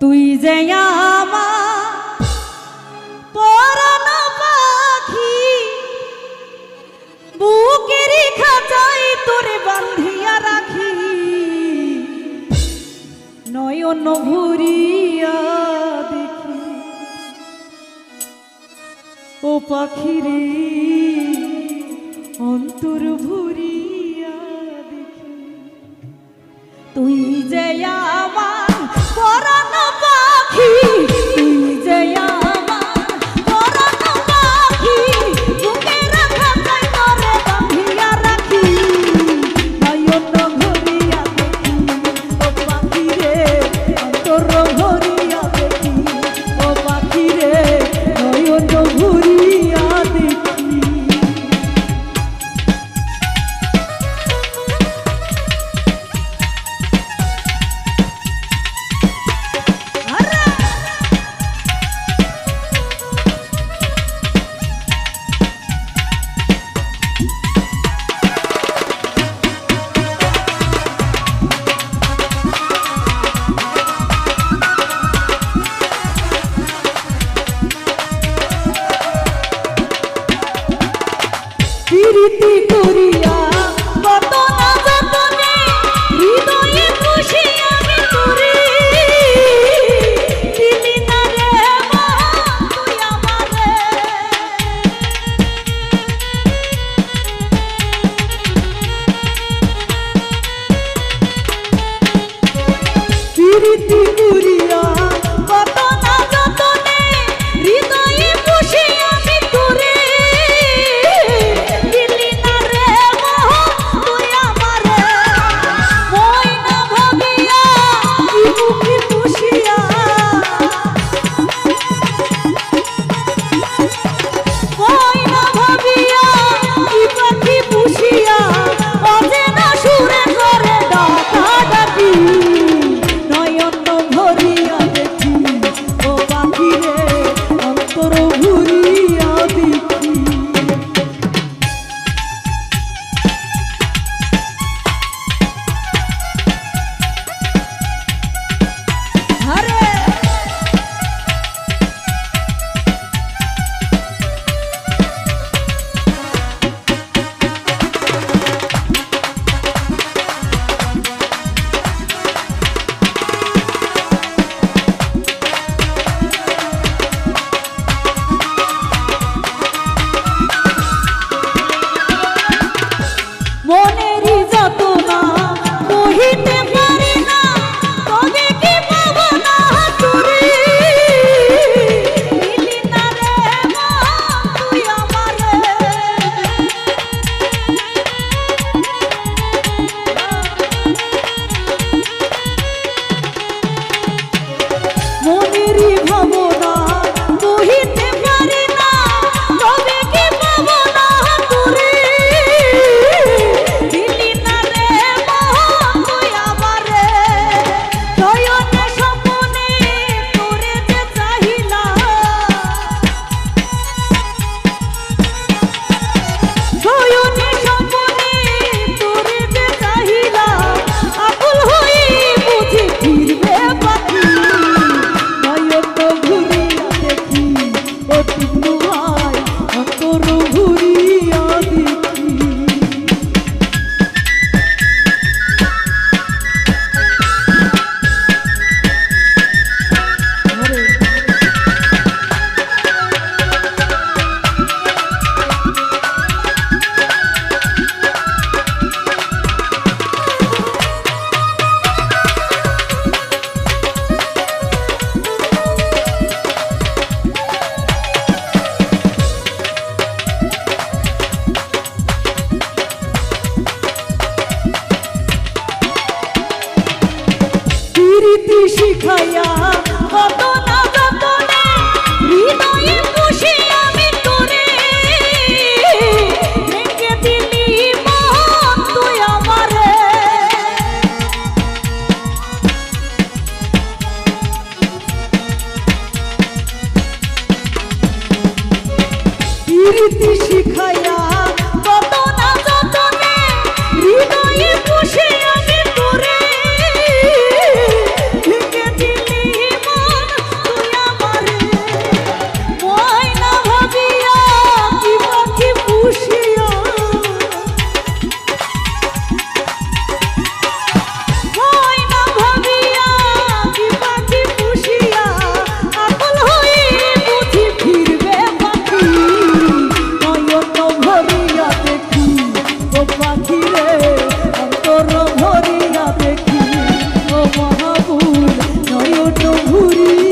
তুই যে পরানা পাখি, বুকের খাঁচাই তোরে বান্ধিয়া রাখি। নয়ন ঘুরিয়া দেখি। ও পাখিরে অন্তর ভুরিয়া দেখি। তুই যে What নীতি শিখায় নয়ন ভুরি।